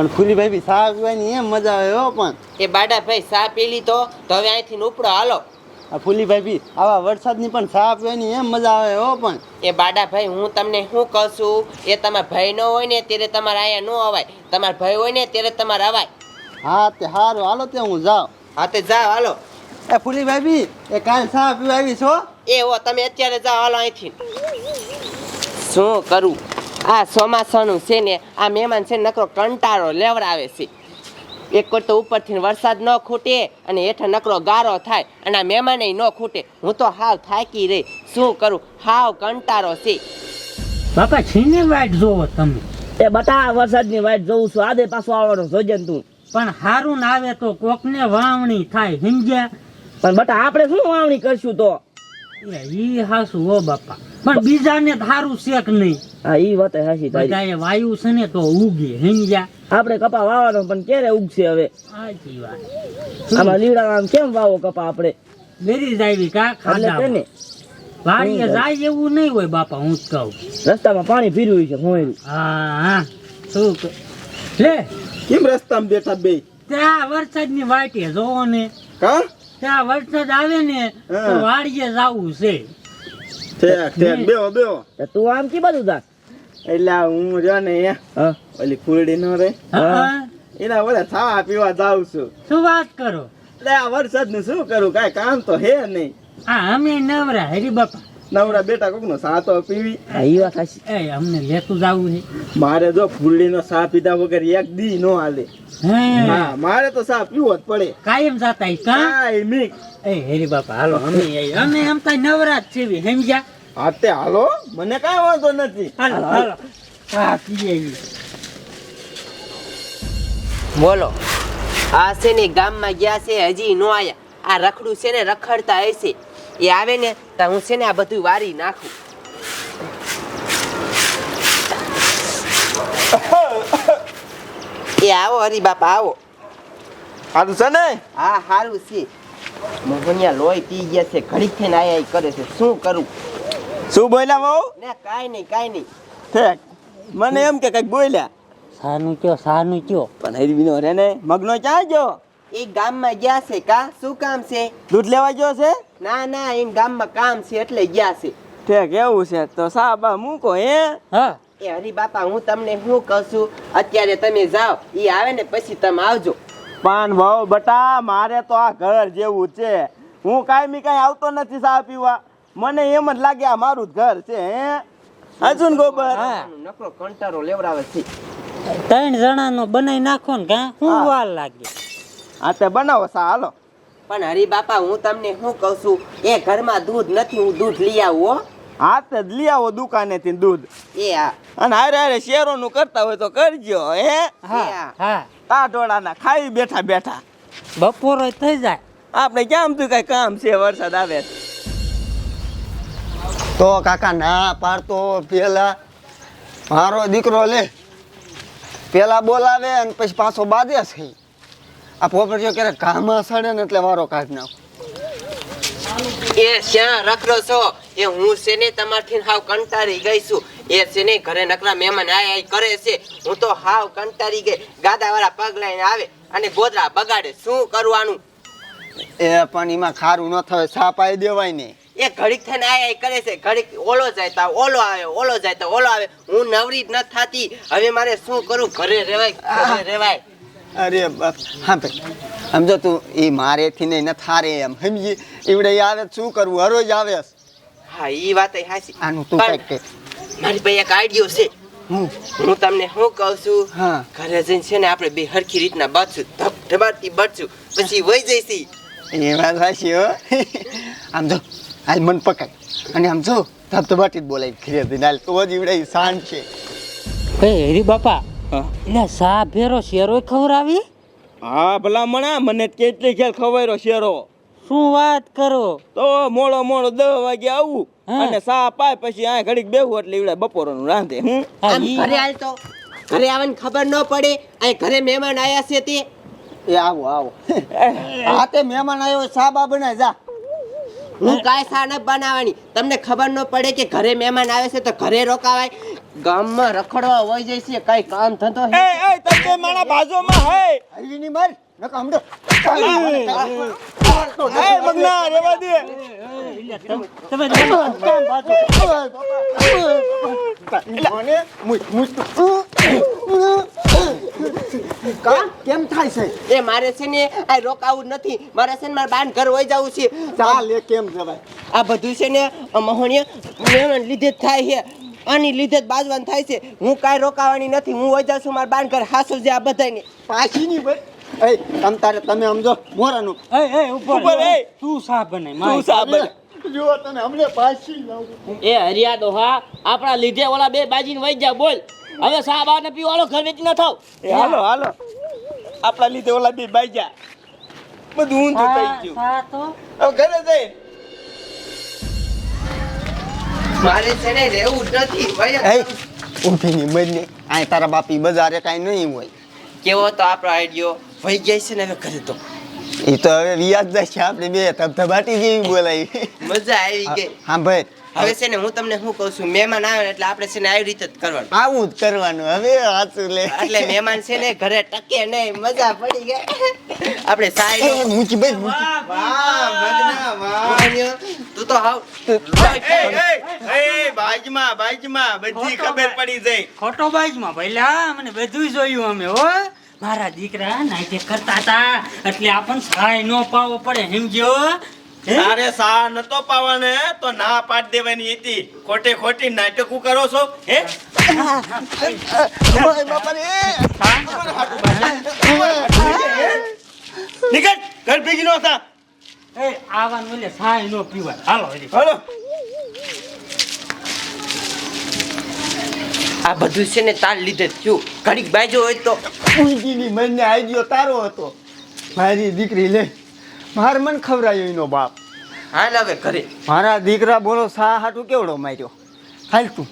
પણ ફૂલીભાઈ બી સા પીવાની એમ મજા આવે હો પણ. એ બાડા ભાઈ સા પીલી તો તો હવે અહીંથી ઉપડો હાલો. આ ફૂલીભાઈ બી આવા વરસાદની પણ સા પીવાની એમ મજા આવે હો પણ. એ બાડા ભાઈ હું તમને શું કહું છું? એ તમારા ભાઈ ન હોય ને ત્યારે તમારે અહીંયા ન અવાય. તમારા ભાઈ હોય ને ત્યારે તમારે અવાય. હા તે સારું હાલો તે હું જાઉં. હા તે જાઓ હાલો. એ ફૂલીભાઈ બી એ કાલ સા પીવા આવી છો એ હો તમે અત્યારે જાઓ હાલો અહીંથી. શું કરું? આ ચોમાસાનું છે ને આ મહેમાન છે ને નકરો કંટાળો લેવડાવે છે. એક વાર તો ઉપરથી વરસાદ ન ખૂટે અને હેઠળ નકરો ગારો થાય અને આ મહેમાને ન ખૂટે. હું તો હાવ થાકી રહી. શું કરું? હાવ કંટાળો છે. બાપા છીની વાટ જોવો તમે. એ બટા વરસાદની વાટ જોઉં છું. આદે પાછો આવવાનો જોજે તું. પણ હારું ના આવે તો કોકને વાવણી થાય સમજ્યા? પણ બટા આપણે શું વાવણી કરશું તો? એ હાસુ હો બાપા. પણ બીજાને ધારું શેક નહીં? હા ઈ વાત હાસી તારી. બધાએ વાયુ છે ને તો ઉગે સમજ્યા આપણે કપા વાવવાનો પણ ક્યારે ઉગશે હવે? સાચી વાત. આમાં લીમડા આમ કેમ વાવો કપા આપણે? વેરી જાવી કા? ખાડા વાડીએ જાય એવું નહીં હોય બાપા હું જ કહું. રસ્તામાં પાણી પીર્યું છે મોયરું. હા હા. શું ક- લે. કેમ રસ્તામાં બેઠા બે? ત્યાં વરસાદની વાટી જોવો ને. કા? ત્યાં વરસાદ આવે ને તો વાડીએ જાવું છે. ઠેક ઠેક બેહો બેહો. તો તું આમ કી બધું દાસ એટલે આ હું જો ને ઓલી ફૂલડી નો રે. હા. એના વડે થા પીવા જાઉં છું. શું વાત કરો? એટલે આ વરસાદનું શું કરું? કાઈ કામ તો હે નહીં. આ અમે નવરા હરી બાપા. નવરા બેટા કોક નો સા તો પીવી ઈ વાત એ અમને લેતું જાવું છે. મારે જો ફૂલડી નો સા પીધા વગર એક દી નો હાલે. હા. મારે તો સા પીવો જ પડે. કાયમ જાતા ઈ કા એ હેરી બાપા હાલો અમે અમે એમ તો નવરા જ છે સમજ્યા? હા તે હાલો. મને કાંઈ વાંધો નથી. હાલો હાલો. હા પીએ બોલો આ છે ને ગામમાં ગયા છે હજી નો આયા. આ રખડું છે ને રખડતા હશે. એ આવે ને તો હું છે ને આ બધું વારી નાખું. એ આવો હરી બાપા આવો. સારું છે ને? હા સારું છે. મોહનિયા લોહી પી ગયા છે ઘડીક થઈને આયા કરે છે. શું કરું? શું બોલ્યા બહુ ને કાંઈ નહીં કાંઈ નહીં. મને એમ કે કંઈક બોલ્યા. સાનું કયો સાનું કયો. પણ હરવીનો રે ને મગનો ક્યાં ગયો? એ ગામમાં ગયા છે કા? શું કામ છે? દૂધ લેવા ગયો છે? ના ના એ ગામમાં કામ છે એટલે ગયા છે. ઠેક એવું છે? તો સાબા મૂકો હે હા? એ હરી બાપા હું તમને શું કહું છું? અત્યારે તમે જાઓ એ આવે ને પછી તમે આવજો. પાન ભાવ બટા મારે તો આ ઘર જેવું છે. હું કાયમી કાંઈ આવતો નથી ચા પીવા. મને એમ જ લાગે આ મારું જ ઘર છે હે? અર્જુન ગોબર હા. નકરો કંટારો લેવડાવે છે. ત્રણ જણાનો બનાવી નાખો ને કા? શું વાર લાગે. હા તે બનાવો સા હાલો. પણ હરી બાપા હું તમને શું કહું છું? એ ઘરમાં દૂધ નથી હું દૂધ લઈ આવું હો. હા તે જ લઈ આવો દુકાનેથી દૂધ. એ હા અને હારે હારે શેરોનું કરતા હોય તો કરજો હે? હા હા. ટાટોળાના ખાઈ બેઠા બેઠા. બપોરે થઈ જાય. આપણે કેમ તું કઈ કામ છે વરસાદ આવે? છે. તો કાકા ના પાડતો પેલા. મારો દીકરો લે. પેલા બોલાવે અને પછી પાછો બાદે છે. આ પોપટીઓ ક્યારેક ઘામાં સડે ને એટલે વારો કાઢ નાખો. એ શ્યા રખડો છો. એ હું છે ને તમારથી હાવ કંટાળી ગઈ છું. એ છે ને ઘરે નકરા મહેમાન આય આય કરે છે. હું તો હાવ કંટાળી ગઈ. ગાદાવાળા પગ લઈને આવે અને ગોદરા બગાડે. શું કરવાનું? એ પણ એમાં ખારું ન થાય આવી દેવાય ને. એ ઘડીક થઈને આય આય કરે છે. ઘડીક ઓલો જાય તા ઓલો આવે ઓલો જાય તો ઓલો આવે. હું નવરી જ ન થાતી. હવે મારે શું કરું? ઘરે રેવાય ઘરે રેવાય. અરે બાપ હા ભાઈ. સમજો તું એ મારેથી નહીં ન થારે એમ. સમજી એવડે આવે શું કરવું હરોજ આવે. હા એ વાત હાસી આનું તું કઈ કે. મારી ભાઈ એક આઈડિયો છે. હું? હું તમને શું કહું છું? હા. ઘરે જઈને છે ને આપણે બે હરખી રીતના બચશું ધબ ધબાટી બચશું પછી વહી જઈશી. એ વાત હાસી હો. આમ જો હાલ મન પકડ. અને આમ જો ધબધબાટી જ બોલાય ઘરે હાલ તો જ ઈવડે શાંત છે. હે હરી બાપા. એટલે સા ભેરો શેરો ખવડાવી? હા ભલા મણા મને કેટલી ખેલ ખવાયરો શેરો? શું વાત કરો? તો મોડો મોડો દસ વાગે આવું અને સા પાય પછી આ ઘડીક બેહું એટલે ઈવડે બપોરનું રાંધે હું ઘરે હાલ તો. ઘરે આવવાની ખબર ન પડે અહીં ઘરે મહેમાન આયા છે તે. એ આવો આવો. આ તે મહેમાન આવ્યો સાબા બનાય જા. હું કાંઈ સા ન બનાવવાની. તમને ખબર ન પડે કે ઘરે મહેમાન આવે છે તો ઘરે રોકાવાય. ગામમાં રખડવા વહી જાય છે કઈ કામ થતો એ એ તમે મારા બાજુમાં હે હલવી ની માર. નકા હમણાં એ મગના રેવા દે. તમે કામ બાજુ મને મુજ કેમ થાય છે? એ મારે છે ને આ રોકાવું નથી. મારે છે ને મારા બાન ઘર હોય જવું છે. ચાલ એ કેમ જવાય? આ બધું છે ને મહોણીય લીધે જ થાય છે. આની લીધે જ બાજવાન થાય છે. હું કાંઈ રોકાવાની નથી. હું વહી જાઉં છું મારા બાન ઘર હાસુ છે આ બધાને પાછી ની ભાઈ. એ તમ તારે તમે સમજો મોરાનું. એ એ ઉપર ઉપર, એ. તું સા બને તું સાબર જો તને હમણે પાછી લાવું. એ હરિયા દોહા આપણા લીધે ઓલા બે બાજીને વઈ જા બોલ. હવે સા બા ને પીવાળો ઘર વેચી ન થાવ. એ હાલો હાલો. આપણા લીધે ઓલા બે બાઈ જા. બધું ઊંધું થઈ ગયું. સા તો? હવે ઘરે જઈ. મારે છે ને રહેવું જ નથી ભાઈ. ઊભી ની બદલે આ તારા બાપી બજારે કાંઈ નહીં હોય. કેવો તો આપણો આઈડિયો? ભાઈ જાય છે ને હવે ઘરે તો. એ તો હવે વ્યાજ જાય છે આપણે બે ધબધબાટી જેવી બોલાવી મજા આવી ગઈ. હા ભાઈ. હવે છે ને હું તમને શું કહું છું મહેમાન આવે એટલે આપણે છે ને આવી રીતે જ કરવાનું. આવું જ કરવાનું હવે સાચું લે. એટલે મહેમાન છે ને ઘરે ટકે નહીં મજા પડી ગઈ. આપણે એ, સાઈ મૂકી ભાઈ મૂકી વાહ. વાહ વાહ. તું તો હાવ એ એ એ બાજમાં બાજમાં બધી ખબર પડી જાય. ખોટો બાજમાં ભઈલા મને બધું જોયું અમે હો. મારા દીકરા નાઈટે કરતા હતા એટલે આપણને સહાય નો પાવો પડે સમજ્યો? તારે સા નતો પાવાને તો ના પાડ દેવાની હતી. ખોટે ખોટી નાટકું કરો છો હે? નીકળ ઘર ભેગી એ આવાનું એટલે સહાય નો પીવાય. હાલો હાલો. આ બધું છે ને તાર લીધે જ થયું. ઘડીક બાજુ હોય તો. ઊંઘીની મનને આઈડિયો તારો હતો. મારી દીકરી લે. માર મન ખવરાયો એનો બાપ. હાલ હવે ઘરે. મારા દીકરા બોલો સા હાટું કેવડો માર્યો? હાલ તું.